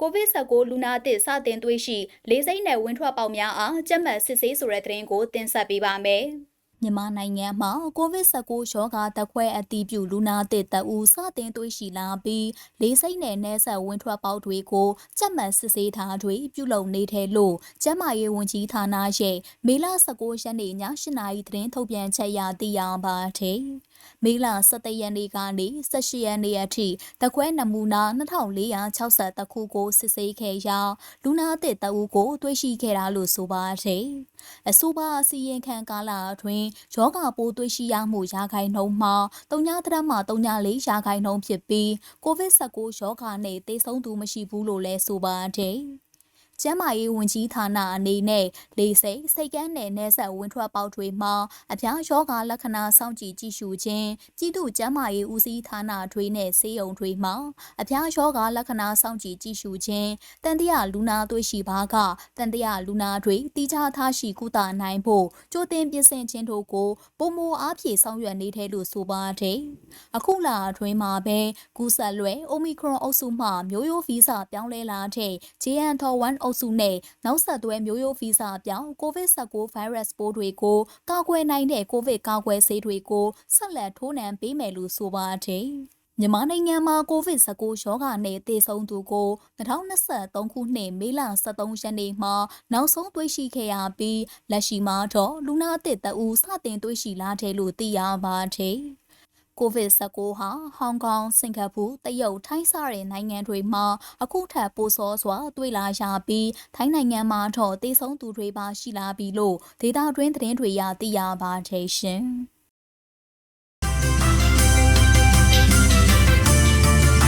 COVID-19 လူနာအသစ်စတင်တွေ့ရှိလေးစိမ့်နယ်ဝင်ထွက်ပေါက်များအားကြက်မှတ်စစ်ဆေးဆိုတဲ့သတင်းကိုတင်ဆက်ပေးပါမယ်။မြန်မာနိုင်ငံမှာ COVID-19 ရောဂါတက်ခွဲအတည်ပြုလူနာအသစ်တအူစတင်တွေ့ရှိလာပြီးလေးစိမ့်နယ်နယ်ဆက်ဝင်ထွက်ပေါက်တွေကိုကြက်မှတ်စစ်ဆေးထားတွေပြုလုပ်နေတယ်လို့ကျန်းမာရေးဝန်ကြီးဌာနရဲ့မေလ19ရက်နေ့ည8နာရီသတင်းထုတ်ပြန်ချက်ရသိရပါတယ်။ မေလ17ရက်နေ့ကနေ18ရက်နေ့အထိတခွဲနမူနာ2460ခုကိုစစ်ဆေးခဲ့ရာလူနာအသစ်တအူကိုတွေ့ရှိခဲ့တာလို့ဆိုပါတယ်။အဆိုပါအစီရင်ခံကာလအတွင်းယောဂပိုးတွေ့ရှိရမှုရာခိုင်နှုန်းမှာ3.3မှ3.4ရာခိုင်နှုန်းဖြစ်ပြီး COVID-19 ရောဂါနဲ့သေဆုံးသူမရှိဘူးလို့လည်းဆိုပါတယ်။ ကျန်းမာရေးဝန်ကြီးဌာနအနေနဲ့လေစိတ်စိတ်ကန်းနယ်နယ်ဆက်ဝင်ထွက်ပေါက်တွေမှာအဖျားယောဂလက္ခဏာစောင့်ကြည့်ကြည့်ရှုခြင်းပြည်သူ့ကျန်းမာရေးဦးစီးဌာနတွေနဲ့ဆေးရုံတွေမှာအဖျားယောဂလက္ခဏာစောင့်ကြည့်ကြည့်ရှုခြင်းတန်တရာလူနာသွေးရှိပါကတန်တရာလူနာတွေတိကျထားရှိကုသနိုင်ဖို့ကြိုတင်ပြင်ဆင်ခြင်းတို့ကိုပုံမအားဖြည့်ဆောင်ရွက်နေတယ်လို့ဆိုပါတယ်။အခုလအတွင်းမှာပဲကူးဆက်လွယ် Omicron အုပ်စုမှမျိုးရိုးဗီဇပြောင်းလဲလာတဲ့ JN.1 အုပ်စုနဲ့နောက်ဆက်တွဲမျိုးရိုးဗီဇပြောင်း COVID-19 virus ပိုးတွေကိုကာကွယ်နိုင်တဲ့ COVID ကာကွယ်ဆေးတွေကိုဆက်လက်ထိုးနှံပေးမယ်လို့ဆိုပါတယ်။မြန်မာနိုင်ငံမှာ COVID-19 ရောဂါနဲ့သေဆုံးသူကို2023ခုနှစ်မေလ23ရက်နေ့မှာနောက်ဆုံးတွေ့ရှိခဲ့ရပြီးလက်ရှိမှာတော့လူနာအသစ်တအူစတင်တွေ့ရှိလာတယ်လို့သိရပါတယ်။ COVID-19 ဟာဟောင်ကောင်၊စင်ကာပူ၊တရုတ်၊ထိုင်းစတဲ့နိုင်ငံတွေမှာအခုထပ်ပိုစောစွာတွေ့လာရပြီးထိုင်းနိုင်ငံမှာတော့သေဆုံးသူတွေပါရှိလာပြီလို့ဒေတာတွင်းသတင်းတွေရသိရပါတယ်ရှင်။